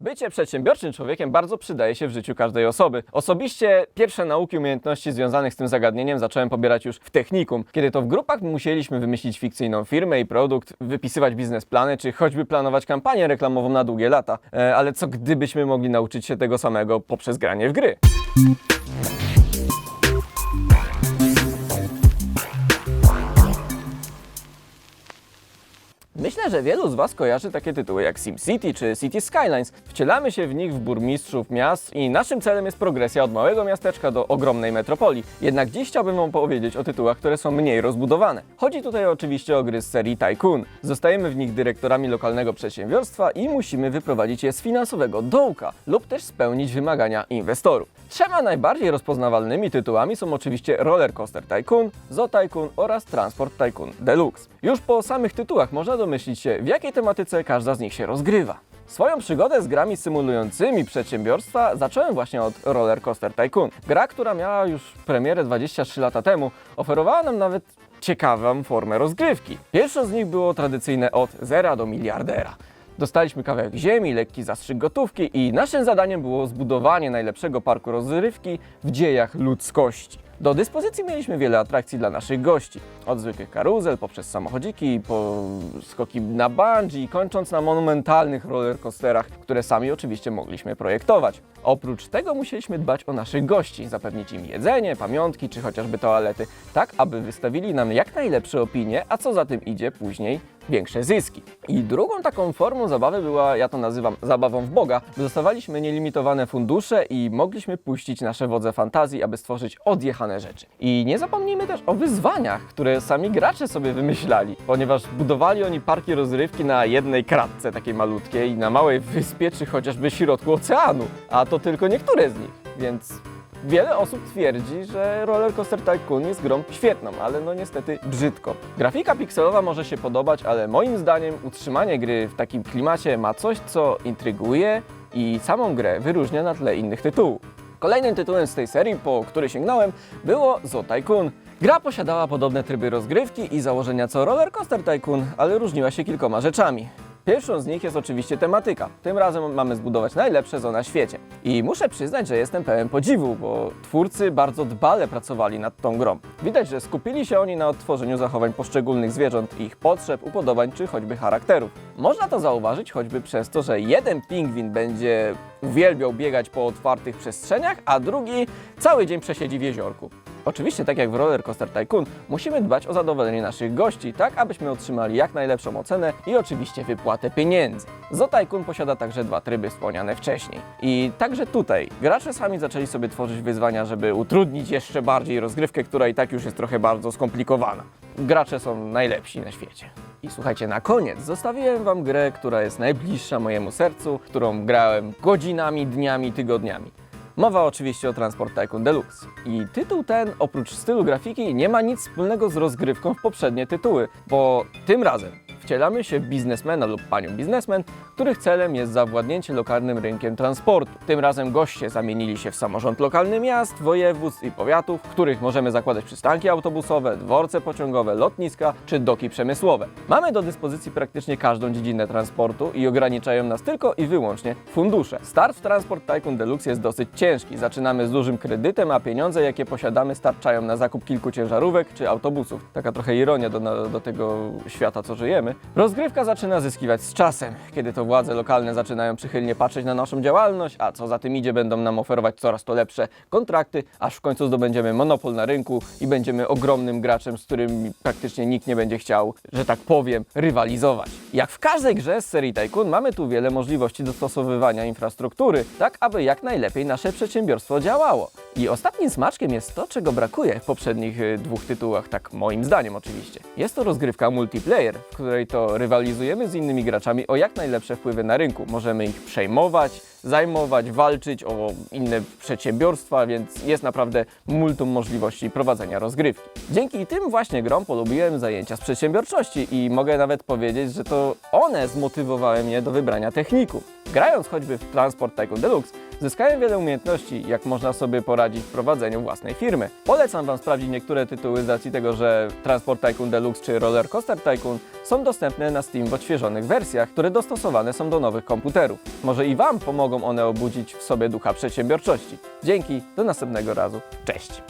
Bycie przedsiębiorczym człowiekiem bardzo przydaje się w życiu każdej osoby. Osobiście pierwsze nauki umiejętności związanych z tym zagadnieniem zacząłem pobierać już w technikum, kiedy to w grupach musieliśmy wymyślić fikcyjną firmę i produkt, wypisywać biznesplany, czy choćby planować kampanię reklamową na długie lata. E, ale co gdybyśmy mogli nauczyć się tego samego poprzez granie w gry? Myślę, że wielu z Was kojarzy takie tytuły jak SimCity czy City Skylines. Wcielamy się w nich w burmistrzów miast i naszym celem jest progresja od małego miasteczka do ogromnej metropolii. Jednak dziś chciałbym Wam powiedzieć o tytułach, które są mniej rozbudowane. Chodzi tutaj oczywiście o gry z serii Tycoon. Zostajemy w nich dyrektorami lokalnego przedsiębiorstwa i musimy wyprowadzić je z finansowego dołka lub też spełnić wymagania inwestorów. Trzema najbardziej rozpoznawalnymi tytułami są oczywiście Roller Coaster Tycoon, Zo Tycoon oraz Transport Tycoon Deluxe. Już po samych tytułach można domyślić w jakiej tematyce każda z nich się rozgrywa. Swoją przygodę z grami symulującymi przedsiębiorstwa zacząłem właśnie od Roller Coaster Tycoon. Gra, która miała już premierę 23 lata temu, oferowała nam nawet ciekawą formę rozgrywki. Pierwszą z nich było tradycyjne od zera do miliardera. Dostaliśmy kawałek ziemi, lekki zastrzyk gotówki i naszym zadaniem było zbudowanie najlepszego parku rozrywki w dziejach ludzkości. Do dyspozycji mieliśmy wiele atrakcji dla naszych gości. Od zwykłych karuzel, poprzez samochodziki, po skoki na bungee, kończąc na monumentalnych rollercoasterach, które sami oczywiście mogliśmy projektować. Oprócz tego musieliśmy dbać o naszych gości, zapewnić im jedzenie, pamiątki czy chociażby toalety, tak aby wystawili nam jak najlepsze opinie, a co za tym idzie później większe zyski. I drugą taką formą zabawy była, ja to nazywam zabawą w Boga, dostawaliśmy nielimitowane fundusze i mogliśmy puścić nasze wodze fantazji, aby stworzyć odjechane rzeczy. I nie zapomnijmy też o wyzwaniach, które sami gracze sobie wymyślali, ponieważ budowali oni parki rozrywki na jednej kratce takiej malutkiej, na małej wyspie czy chociażby środku oceanu, a to tylko niektóre z nich, więc Wiele osób twierdzi, że Roller Coaster Tycoon jest grą świetną, ale no niestety brzydko. Grafika pikselowa może się podobać, ale moim zdaniem utrzymanie gry w takim klimacie ma coś, co intryguje i samą grę wyróżnia na tle innych tytułów. Kolejnym tytułem z tej serii, po który sięgnąłem, było Zo Tycoon. Gra posiadała podobne tryby rozgrywki i założenia co Roller Coaster Tycoon, ale różniła się kilkoma rzeczami. Pierwszą z nich jest oczywiście tematyka. Tym razem mamy zbudować najlepsze zo na świecie. I muszę przyznać, że jestem pełen podziwu, bo twórcy bardzo dbale pracowali nad tą grą. Widać, że skupili się oni na odtworzeniu zachowań poszczególnych zwierząt, ich potrzeb, upodobań czy choćby charakterów. Można to zauważyć choćby przez to, że jeden pingwin będzie uwielbiał biegać po otwartych przestrzeniach, a drugi cały dzień przesiedzi w jeziorku. Oczywiście, tak jak w Roller Coaster Tycoon, musimy dbać o zadowolenie naszych gości, tak abyśmy otrzymali jak najlepszą ocenę i oczywiście wypłatę pieniędzy. Zo Tycoon posiada także dwa tryby wspomniane wcześniej. I także tutaj gracze sami zaczęli sobie tworzyć wyzwania, żeby utrudnić jeszcze bardziej rozgrywkę, która i tak już jest trochę bardzo skomplikowana. Gracze są najlepsi na świecie. I słuchajcie, na koniec zostawiłem Wam grę, która jest najbliższa mojemu sercu, którą grałem godzinami, dniami, tygodniami. Mowa oczywiście o Transport Tycoon Deluxe. I tytuł ten, oprócz stylu grafiki, nie ma nic wspólnego z rozgrywką w poprzednie tytuły, bo tym razem wcielamy się w biznesmena lub panią biznesmen, których celem jest zawładnięcie lokalnym rynkiem transportu. Tym razem goście zamienili się w samorząd lokalny miast, województw i powiatów, w których możemy zakładać przystanki autobusowe, dworce pociągowe, lotniska czy doki przemysłowe. Mamy do dyspozycji praktycznie każdą dziedzinę transportu i ograniczają nas tylko i wyłącznie fundusze. Start w Transport Tycoon Deluxe jest dosyć ciężki. Zaczynamy z dużym kredytem, a pieniądze, jakie posiadamy, starczają na zakup kilku ciężarówek czy autobusów. Taka trochę ironia do, do tego świata, co żyjemy. Rozgrywka zaczyna zyskiwać z czasem, kiedy to władze lokalne zaczynają przychylnie patrzeć na naszą działalność, a co za tym idzie, będą nam oferować coraz to lepsze kontrakty, aż w końcu zdobędziemy monopol na rynku i będziemy ogromnym graczem, z którym praktycznie nikt nie będzie chciał, że tak powiem, rywalizować. Jak w każdej grze z serii Tycoon mamy tu wiele możliwości dostosowywania infrastruktury, tak aby jak najlepiej nasze przedsiębiorstwo działało. I ostatnim smaczkiem jest to, czego brakuje w poprzednich y, dwóch tytułach, tak moim zdaniem oczywiście. Jest to rozgrywka multiplayer, w której to rywalizujemy z innymi graczami o jak najlepsze wpływy na rynku. Możemy ich przejmować, zajmować, walczyć o inne przedsiębiorstwa, więc jest naprawdę multum możliwości prowadzenia rozgrywki. Dzięki tym właśnie grom polubiłem zajęcia z przedsiębiorczości i mogę nawet powiedzieć, że to one zmotywowały mnie do wybrania techników. Grając choćby w Transport Tycoon Deluxe, Zyskałem wiele umiejętności, jak można sobie poradzić w prowadzeniu własnej firmy. Polecam Wam sprawdzić niektóre tytuły z racji tego, że Transport Tycoon Deluxe czy Roller Coaster Tycoon są dostępne na Steam w odświeżonych wersjach, które dostosowane są do nowych komputerów. Może i Wam pomogą one obudzić w sobie ducha przedsiębiorczości. Dzięki, do następnego razu. Cześć!